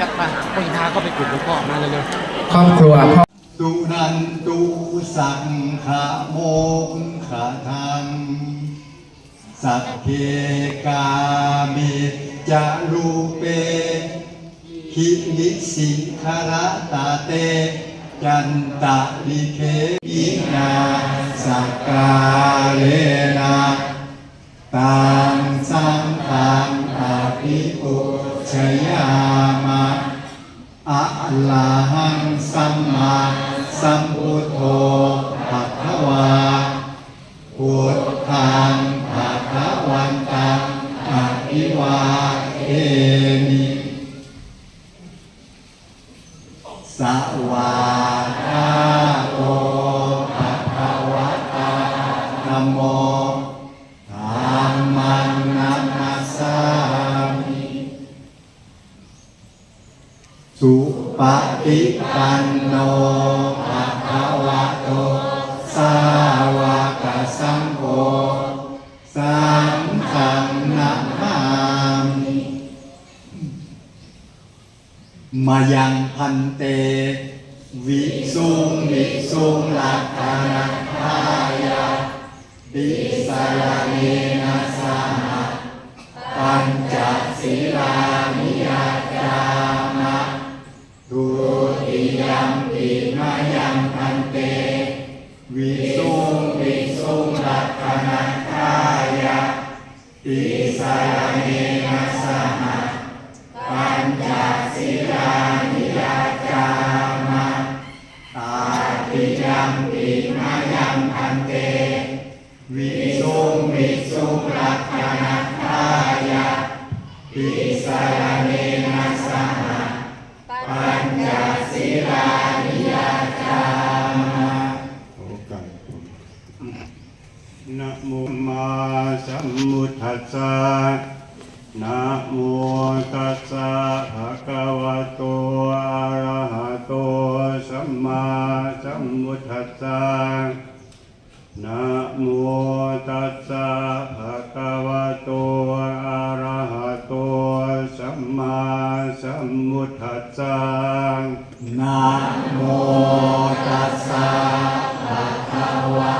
ป๊บมาคนทาก็ไปกลุ่มหลวงพ่อมาเร็วครอบครัวพ่อตุนันตุสังขะโมงขะทังสัพเพกามิจารูเปหินิสิขระตาเต จันตะลิเคอินาสักกาเลนะ ปันโนภะคะวะโต สาวกสังโฆ สังฆังนะมามิมายังพันเต วิสุงวิสุงลักขณาทายาดิสารเนนะสหปัญจศีลานิ อิสารเนนะสหะปัญจศีลานิยจามะตาติยัมปิมายังพันเต วิสุงวิสุงรักขณาทายะอิสารเน นะโมมาสัมมุทัสสะนะโมตัสสะภะคะวะโตอะระหะโตสัมมาสัมพุทธัสสะนะโมตัสสะภะคะวะโตอะระหะโตสัมมาสัมพุทธัสสะนะโมตัสสะภะคะวะ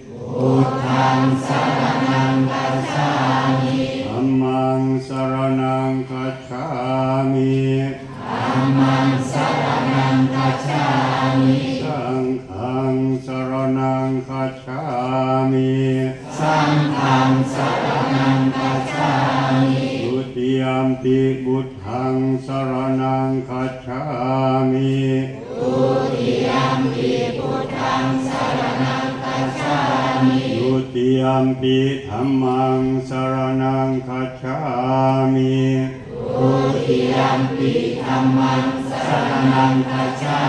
พุทธังสรณังคัจฉามิธัมมังสรนังคัจฉามิธัมมังสรณังคัจฉามิสังฆังสรนังคัจฉามิสังฆังสรณังคัจฉามิทุติยมปิบุทังสรนังคัจฉา มปิธัมมังสรนังคัจฉามิทุติยมปิธัมมังสรณังคัจฉา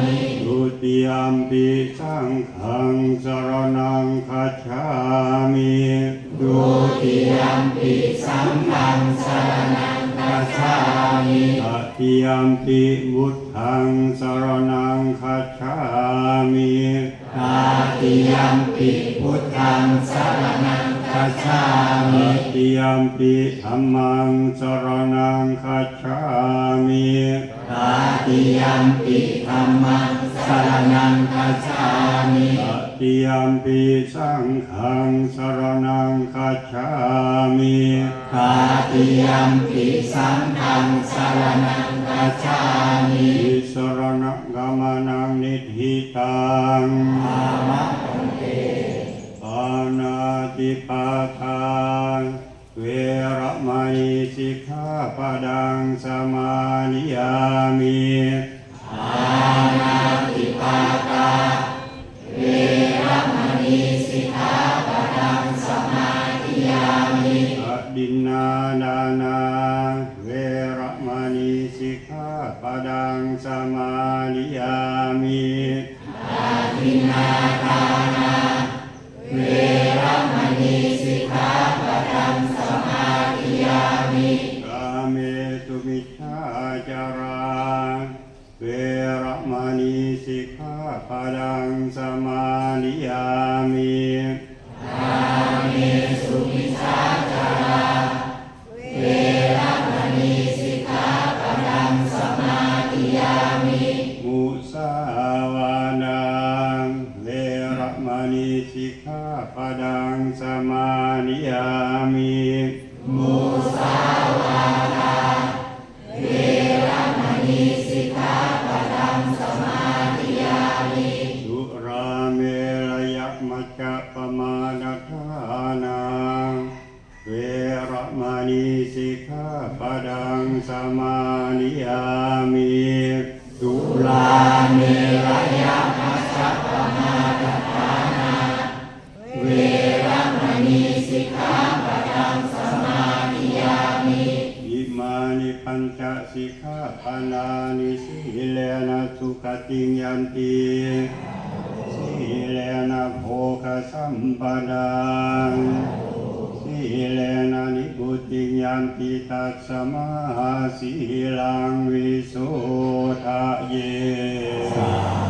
มิทุติยมปิสังฆังสรนังคัจฉามิทุติยมปิสังฆังสรณังคัจฉามิตติยมปิบุทังสรนังคัจฉามิ ตาติยมปิพุทธังสรณังคัจฉามิติยมปิธัมมังสรนังคัจฉามิตาติยมปิธัมมังสรณังคัจฉามิ ตติยมปิสังฆังสรนังคัจฉามิตาติยมปิสังฆังสรณังคัจฉามิอิสรณกามนังนิธิตังอามะปันเตปานาติปาทานเวระมณีสิกขาปดังสมานิยามิอานา นิสิกขาปดังสมาธิยามิอาทินาทานาเวรมณีสิกขาปดังสมาธิยามิ สิกขาปะดังสมาธิยามิสุร นานิสีเลนะสุขติงยันติสีเลนะโภคสัมปดาสีเลนะนิพุติยันติตัสสมาสีลังวิโสทะเย